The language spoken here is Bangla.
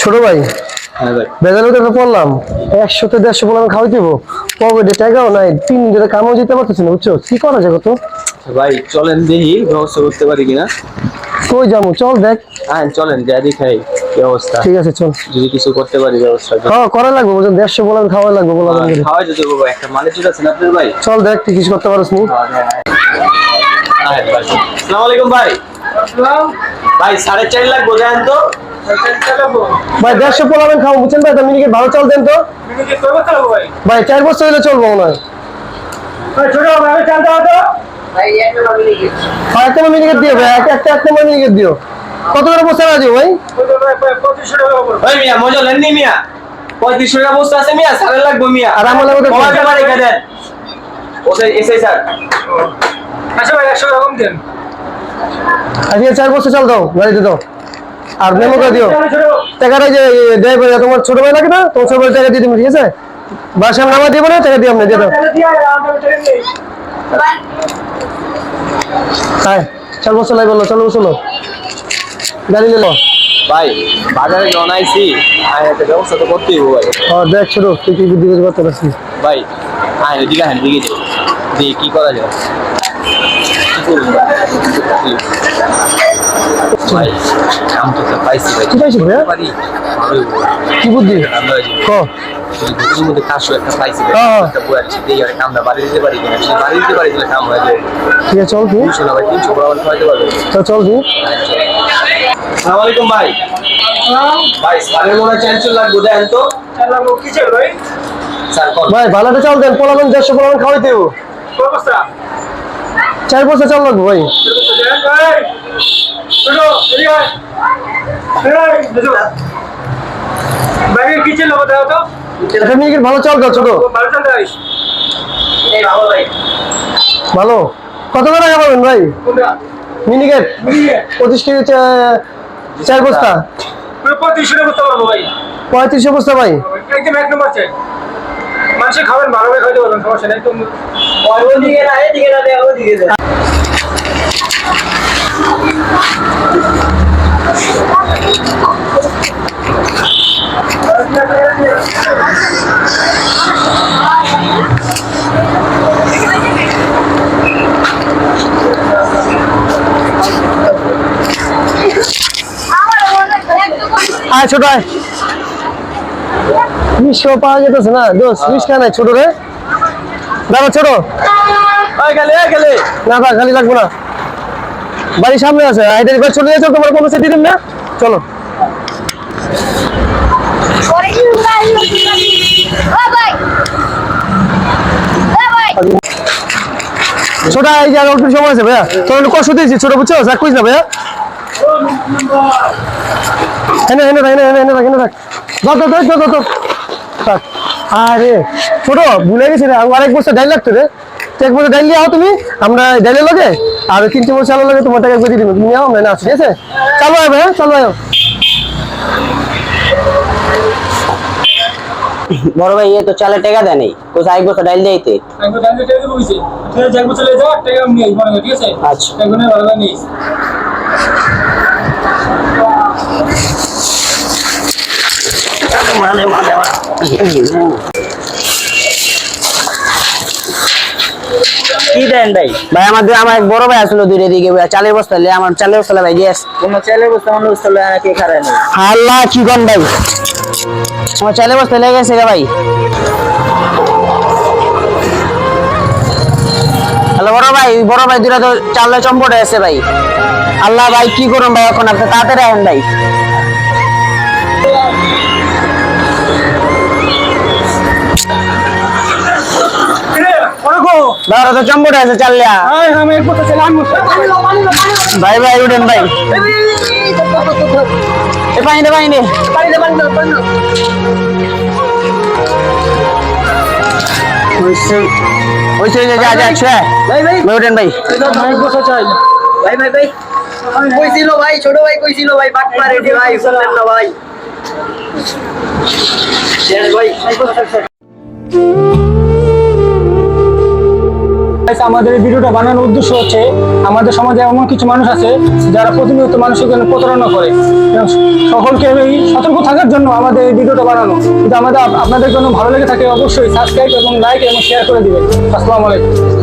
ছোট ভাই? হ্যাঁ ভাই। বেজাল তো পড়লাম একশোতে দেড়শো খাওয়াই দেবো। পকেটে টাকাও নাই তিন দিনে কামও যেতে পারতেছি না বুঝছ? কি করা যায় কত? ভাই চলেন দেখি ব্যবস্থা করতে পারি কিনা। কই যাব? চল দেখ। হ্যাঁ চলেন যা দেখাই ঠিক আছে চল। যদি কিছু করতে পারি ব্যবস্থা হ্যাঁ করা লাগবে দেড়শো খাওয়াই লাগবে বলা লাগবে খাওয়াই যেতে বাবা একটা মালিক ঠিক আছে না ভাই? চল দেখ তুই কিছু করতে পারিস নি। আসসালামু আলাইকুম ভাই। ভাই সাড়ে চার লাখ তো। ভাই দেড়শো পোলা আমি খাব বুঝছেন ভাই? মিনিকে ভালো চাল দেন তো। ভাই? চার বছর হলে চলবো মনে হয়। একটা মিনিকেট দিও ভাই একটা একটা একটা মিনিকেট দিও। কত করে বসে আছে ভাই? ওই মিয়া মজা লেননি মিয়া? পঁয়ত্রিশশো টাকা বস্তু আছে মিয়া সাড়ে লাগবে মিয়া। আর আমার লাগবে কমাতে পারি এসে স্যার। আজকে চার বছর চাল দাও গাড়িতে দাও। আর মেমো করে দিও। টাকাটা যে দেয় তোমার ছোট ভাই লাগে না তোমার ছোট ভাই টাকা দিয়ে দিবো ঠিক আছে? বাসায় নামা দিব না টাকা দিয়ে আপনি দিয়ে দাও হ্যাঁ চার বছর লাগবে চলো চলো চলো গাড়ি নিলো ভাই বাজারে যখন আইছি একটা ব্যবস্থা তো করতেই হবে ভাই। ও দেখ ছোট তুই কি বুদ্ধি করে করতে পারছিস ভাই হ্যাঁ এদিকে হ্যাঁ দিকে যাও দিয়ে কি করা যায়? কি করব? ভাই আমি তো পাইছি ভাই কি। কি বুদ্ধি ক বুদ্ধির মধ্যে কাজও একটা পাইছি। একটা বই আছে দিয়ে আর কামটা বাড়ি দিতে পারি কিনা সে বাড়ি দিতে পারি তাহলে কাম হয়ে ঠিক আছে চল তুই ভাই তিনশো খাওয়াইতে পারবে চল চল তুই সালাম আলাইকুম ভাই ভাই সাড়ে মনে চারশো লাগবে দেন তো স্যার কল ভাই ভালোটা চাল দেন পোলাবেন দেড়শো পোলাবেন খাওয়াই দেবো চার বছর চাল লাগবে ভাই। একটা মিনিকেট ভালো ভালো। কত টাকা পাবেন ভাই? মিনিকেট পঁচিশ কেজি চার বস্তা? পঁয়ত্রিশশো বস্তা ভাই। মানুষে খাবেন ভালো করে খাইতে পারবেন, সমস্যা নেই। একদম ছোট আয়। মিশো পাওয়া যেতেছে না। দোষ মিশ নাই ছোট রে। দাঁড়া ছোট। না না খালি লাগবো না। বাড়ির সামনে আছে। আইডের চলে যাচ্ছ তোমার কোনো সেটি না। চলো। ছোট এই যে আর অল্প সময় আছে ভাইয়া। তোর কষ্ট দিয়েছি ছোট বুঝছ? রাখ কইস না ভাইয়া। এনে এনে রাখ এনে এনে এনে রাখ এনে রাখ। দাও দাও দাও দাও দাও থাক। আরে ছোট ভুলে গেছি রে আরেক বছর ডাইল লাগতো রে। তো এক বছর ডাইল দিয়ে আও তুমি আমরা ডাইলের লগে আর ওই তিনটে বছর লাগে তোমার টাকা করে দিব। তুমি আও না ঠিক আছে? চালো আয় ভাইয়া চালো আয় বড় ভাই এ তো চালে টাকা দেয় নেই। কোথায় এক বছর ডাইল দিতে তো জানতে চাইতে বলছি তুই যাকবো চলে যা টাকা আমি নিয়ে আসব ঠিক আছে? আচ্ছা। কি দেন ভাই? ভাই আমাদের আমার এক বড় ভাই আসলো দুইটা দিকে চালের বস্তা লে আমার চালের বস্তা ভাই গ্যাস কোন চালের বস্তা আমার বস্তা লে কে খারায় না আল্লাহ কি কোন ভাই? আমার চালের বস্তা লেগে গেছে গা ভাই। হ্যালো বড় ভাই বড় ভাই দুটা তো চালে চম্পটে আছে ভাই। আল্লাহ ভাই কি করুন ভাই এখন? আপনি তাড়াতাড়ি আহেন ভাই। দাঁড়া তো চম্পটে আছে ছিলাম ভাই ভাই উঠেন ভাই। এ পানি দে পানি দে। হইছে যে যা যা ছয়। ভাই ভাই। উঠেন ভাই। এক বছর চাই। ভাই ভাই ভাই। কইছিল ভাই ছোট ভাই কইছিল ভাই বাট দি ভাই ভাই। শেষ ভাই Guys, আমাদের এই ভিডিওটা বানানোর উদ্দেশ্য হচ্ছে আমাদের সমাজে এমন কিছু মানুষ আছে যারা প্রতিনিয়ত মানুষের জন্য প্রতারণা করে। সকলকে এই সতর্ক থাকার জন্য আমাদের এই ভিডিওটা বানানো। কিন্তু আমাদের আপনাদের জন্য ভালো লেগে থাকে অবশ্যই সাবস্ক্রাইব এবং লাইক এবং শেয়ার করে দিবেন। আসসালামু আলাইকুম।